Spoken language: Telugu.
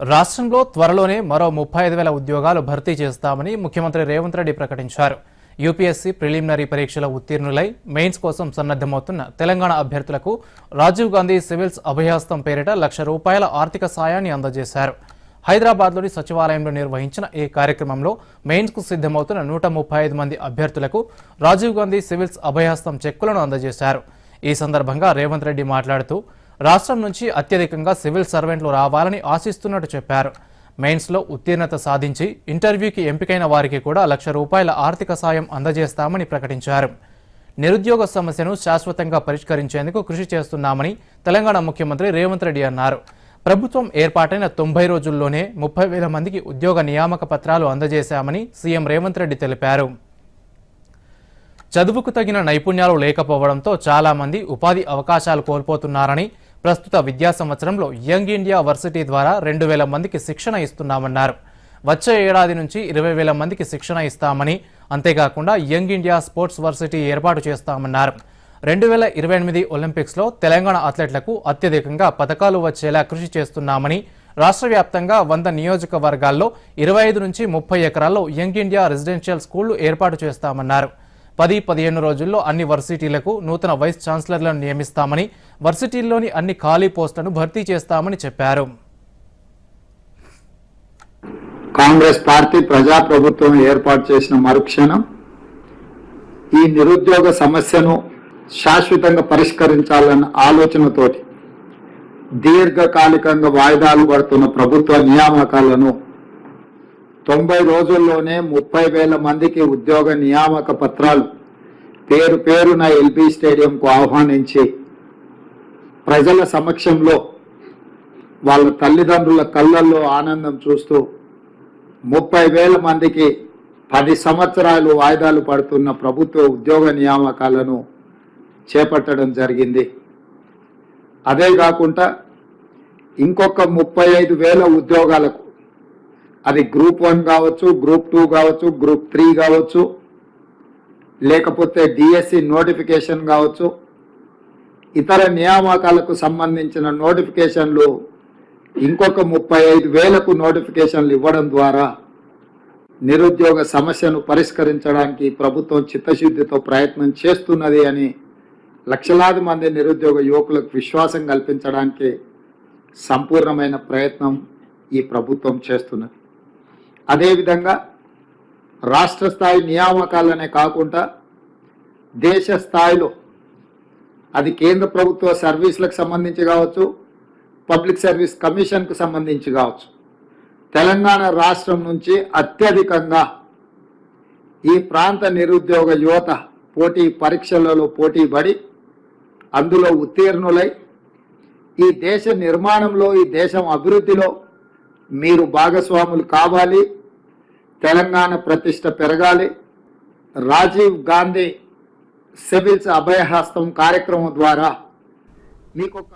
రాష్ట్రంలో త్వరలోనే మరో ముప్పై ఐదు వేల ఉద్యోగాలు భర్తీ చేస్తామని ముఖ్యమంత్రి రేవంత్ రెడ్డి ప్రకటించారు. యూపీఎస్సీ ప్రిలిమినరీ పరీక్షల ఉత్తీర్ణులై మెయిన్స్ కోసం సన్నద్దమవుతున్న తెలంగాణ అభ్యర్థులకు రాజీవ్ గాంధీ సివిల్స్ అభయహస్తం పేరిట లక్ష రూపాయల ఆర్థిక సాయాన్ని అందజేశారు. హైదరాబాద్లోని సచివాలయంలో నిర్వహించిన ఈ కార్యక్రమంలో మెయిన్స్కు సిద్ధమవుతున్న నూట ముప్పై ఐదు మంది అభ్యర్థులకు రాజీవ్ గాంధీ సివిల్స్ అభయహస్తం చెక్కులను అందజేశారు. ఈ సందర్భంగా రేవంత్ రెడ్డి మాట్లాడుతూ రాష్ట్రం నుంచి అత్యధికంగా సివిల్ సర్వెంట్లు రావాలని ఆశిస్తున్నట్టు చెప్పారు. మెయిన్స్లో ఉత్తీర్ణత సాధించి ఇంటర్వ్యూకి ఎంపికైన వారికి కూడా లక్ష రూపాయల ఆర్థిక సాయం అందజేస్తామని ప్రకటించారు. నిరుద్యోగ సమస్యను శాశ్వతంగా పరిష్కరించేందుకు కృషి చేస్తున్నామని తెలంగాణ ముఖ్యమంత్రి రేవంత్ రెడ్డి అన్నారు. ప్రభుత్వం ఏర్పాటైన తొంభై రోజుల్లోనే ముప్పై వేల మందికి ఉద్యోగ నియామక పత్రాలు అందజేశామని సీఎం రేవంత్ రెడ్డి తెలిపారు. చదువుకు తగిన నైపుణ్యాలు లేకపోవడంతో చాలామంది ఉపాధి అవకాశాలు కోల్పోతున్నారని ప్రస్తుత విద్యా సంవత్సరంలో యంగ్ ఇండియా వర్సిటీ ద్వారా రెండు వేల మందికి శిక్షణ ఇస్తున్నామన్నారు. వచ్చే ఏడాది నుంచి ఇరవై వేల మందికి శిక్షణ ఇస్తామని అంతేకాకుండా యంగ్ ఇండియా స్పోర్ట్స్ వర్సిటీ ఏర్పాటు చేస్తామన్నారు. రెండు వేల ఇరవై ఎనిమిది ఒలింపిక్స్లో తెలంగాణ అథ్లెట్లకు అత్యధికంగా పథకాలు వచ్చేలా కృషి చేస్తున్నామని రాష్ట్ర వ్యాప్తంగా వంద నియోజకవర్గాల్లో ఇరవై ఐదు నుంచి ముప్పై ఎకరాల్లో యంగ్ ఇండియా రెసిడెన్షియల్ స్కూళ్ళు ఏర్పాటు చేస్తామన్నారు. పది పదిహేను రోజుల్లో అన్ని వర్సిటీలకు నూతన వైస్ ఛాన్సలర్లను నియమిస్తామని వర్సిటీల్లోని అన్ని ఖాళీ పోస్టులను భర్తీ చేస్తామని చెప్పారు. కాంగ్రెస్ పార్టీ ప్రజాప్రభుత్వం ఏర్పాటు చేసిన మరుక్షణం ఈ నిరుద్యోగ సమస్యను శాశ్వతంగా పరిష్కరించాలన్న ఆలోచనతోటి దీర్ఘకాలికంగా వాయిదాలు పడుతున్న ప్రభుత్వ నియామకాలను తొంభై రోజుల్లోనే ముప్పై వేల మందికి ఉద్యోగ నియామక పత్రాలు పేరు పేరున ఎల్బీ స్టేడియంకు ఆహ్వానించి ప్రజల సమక్షంలో వాళ్ళ తల్లిదండ్రుల కళ్ళల్లో ఆనందం చూస్తూ ముప్పై వేల మందికి పది సంవత్సరాలు వాయిదాలు పడుతున్న ప్రభుత్వ ఉద్యోగ నియామకాలను చేపట్టడం జరిగింది. అదే కాకుండా ఇంకొక ముప్పై ఐదు వేల ఉద్యోగాలకు అది గ్రూప్ వన్ కావచ్చు గ్రూప్ టూ కావచ్చు గ్రూప్ త్రీ కావచ్చు లేకపోతే డిఎస్సి నోటిఫికేషన్ కావచ్చు ఇతర నియామకాలకు సంబంధించిన నోటిఫికేషన్లు ఇంకొక ముప్పై ఐదు వేలకు నోటిఫికేషన్లు ఇవ్వడం ద్వారా నిరుద్యోగ సమస్యను పరిష్కరించడానికి ప్రభుత్వం చిత్తశుద్ధితో ప్రయత్నం చేస్తున్నది అని లక్షలాది మంది నిరుద్యోగ యువకులకు విశ్వాసం కల్పించడానికి సంపూర్ణమైన ప్రయత్నం ఈ ప్రభుత్వం చేస్తున్నది. అదేవిధంగా రాష్ట్ర స్థాయి నియామకాలనే కాకుండా దేశ స్థాయిలో అది కేంద్ర ప్రభుత్వ సర్వీసులకు సంబంధించి కావచ్చు పబ్లిక్ సర్వీస్ కమిషన్కు సంబంధించి కావచ్చు. తెలంగాణ రాష్ట్రం నుంచి అత్యధికంగా ఈ ప్రాంత నిరుద్యోగ యువత పోటీ పరీక్షలలో పోటీ పడి అందులో ఉత్తీర్ణులై ఈ దేశ నిర్మాణంలో ఈ దేశం అభివృద్ధిలో మీరు భాగస్వాములు కావాలి. తెలంగాణ ప్రతిష్ట పెరగాలి. రాజీవ్ గాంధీ సివిల్స్ అభయహస్తం కార్యక్రమం ద్వారా మీకు ఒక